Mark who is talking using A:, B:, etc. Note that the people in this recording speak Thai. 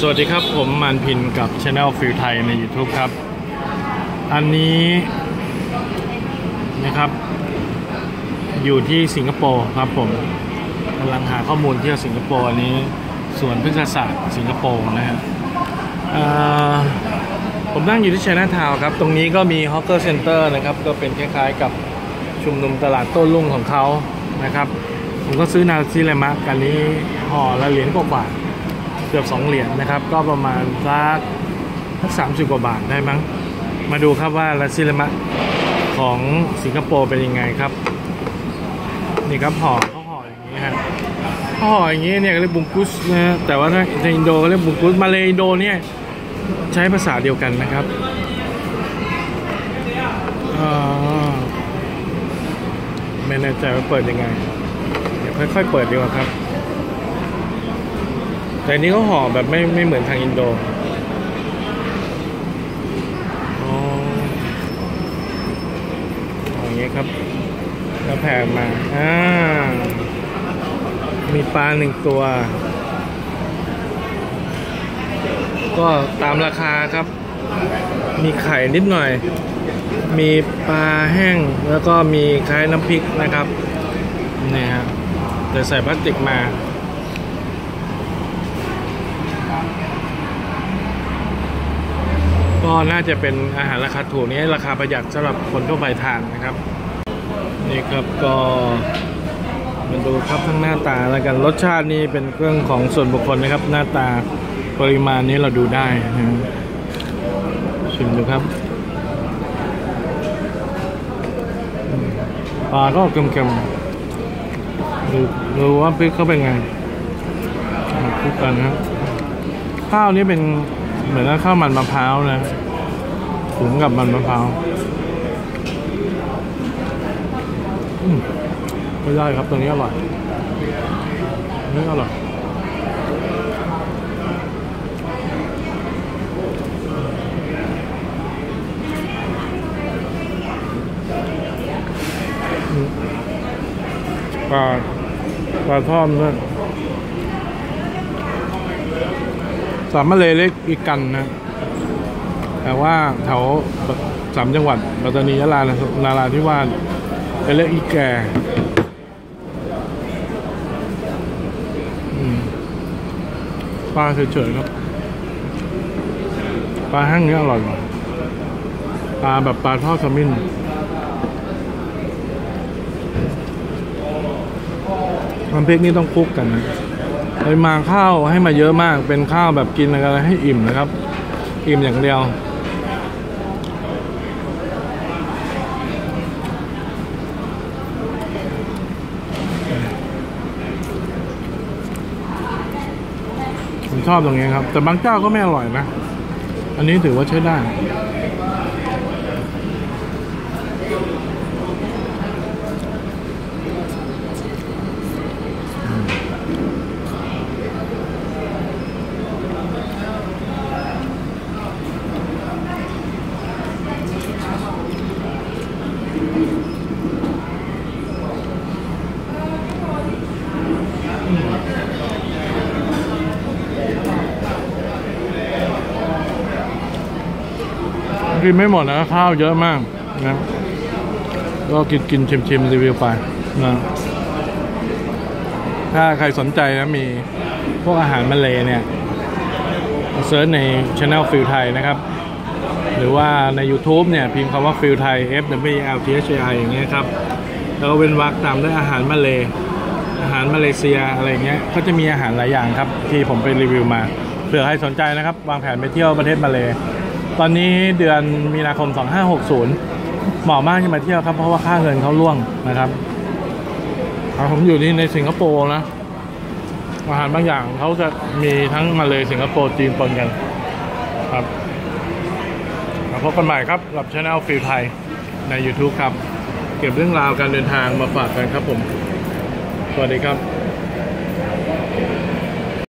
A: สวัสดีครับผมมันพินกับช anel ฟิลไทยใน YouTube ครับ อันนี้นะครับ อยู่ที่สิงคโปร์ครับผมกำลังหาข้อมูลเที่ยวสิงคโปร์อันนี้สวนพฤกษศาสตร์สิงคโปร์นะฮะผมนั่งอยู่ที่ชนาทาวครับ ตรงนี้ก็มีฮอกเกอร์เซ็นเตอร์นะครับ ก็เป็นคล้ายๆกับชุมนุมตลาดโต้รุ่งของเขานะครับ ผมก็ซื้อนาซิเลมะกันนี้ห่อละเหรียญกว่า เกือบ 2 เหรียญนะครับ ก็ประมาณสักสักสามสิบกว่าบาทได้มั้ง มาดูครับว่าลาซิลมะของสิงคโปร์เป็นยังไงครับ นี่ครับห่อเขาห่ออย่างนี้ฮะเขาห่ออย่างนี้เนี่ยเรียกบุงกุสนะฮะแต่ว่าถ้าในอินโดเรียกบุงกุสมาเลยอินโดเนี่ยใช้ภาษาเดียวกันนะครับอ่าไม่แน่ใจว่าเปิดยังไง เดี๋ยวค่อยๆเปิดดีกว่าครับ แต่นี้เขาห่อแบบไม่ไม่เหมือนทางอินโดอ๋ออย่างนี้ครับแล้วแผ่มาอ่ามีปลาหนึ่งตัว ก็ตามราคาครับ มีไข่นิดหน่อย มีปลาแห้งแล้วก็มีคล้ายน้ำพริกนะครับนี่ฮะแต่ใส่พลาสติกมา ก็น่าจะเป็นอาหารราคาถูกนี้ราคาประหยัดสำหรับคนทั่วไปทานนะครับ นี่ครับก็มาดูครับทั้งหน้าตาแล้วกันรสชาตินี่เป็นเรื่องของส่วนบุคคลนะครับ หน้าตาปริมาณนี้เราดูได้นะชิมดูครับปลาก็เค็มๆดูดูว่าพริกเขาเป็นไงอะคลุกกันครับข้าวนี้เป็นเหมือนกับข้าวมันมะพร้าวนะ ถุงกับมันมะพร้าวไม่ได้ครับตรงนี้อร่อยนี่อร่อยปลาปลาทอดด้วยสามมะเลเล็กอีกกันนะ แต่ว่าแถวสามจังหวัดปัตตานียะลานาราธิวาสเป็นเล็กอีแก่ปลาเฉยๆครับปลาแห้งเนี้ยอร่อยกว่าปลาแบบปลาทอดขมิ้นน้ำพริกนี่ต้องคลุกกันนะเลยมาข้าวให้มาเยอะมากเป็นข้าวแบบกินอะไรให้อิ่มนะครับ อิ่มอย่างเดียว ชอบตรงนี้ครับ แต่บางเจ้าก็ไม่อร่อยนะ อันนี้ถือว่าใช้ได้ กินไม่หมดนะข้าวเยอะมากนะก็กินกินชิมชิมรีวิวไปนะถ้าใครสนใจนะมีพวกอาหารมาเลยเนี่ยเซิร์ชในช anel ฟิลไทยนะครับ หรือว่าใน YouTube เนี่ย พิมพ์คำว่าฟิลไทย F W L T H I อย่างเงี้ยครับแล้วก็เว้นวรรคตามด้วยอาหารมาเลยอาหารมาเลเซียอะไรเงี้ยก็จะมีอาหารหลายอย่างครับ ที่ผมไปรีวิวมาเผื่อใครสนใจนะครับ วางแผนไปเที่ยวประเทศมาเล ตอนนี้เดือนมีนาคม 2560 เหมาะมากที่มาเที่ยวครับ เพราะว่าค่าเงินเขาล่วงนะครับผมอยู่ที่ในสิงคโปร์นะ อาหารบางอย่างเขาจะมีทั้งมาเลยสิงคโปร์จีนปนกันครับมาพบกันใหม่ครับกับช anel ฟิลไทยใน YouTube ครับ เก็บเรื่องราวการเดินทางมาฝากกันครับผม สวัสดีครับ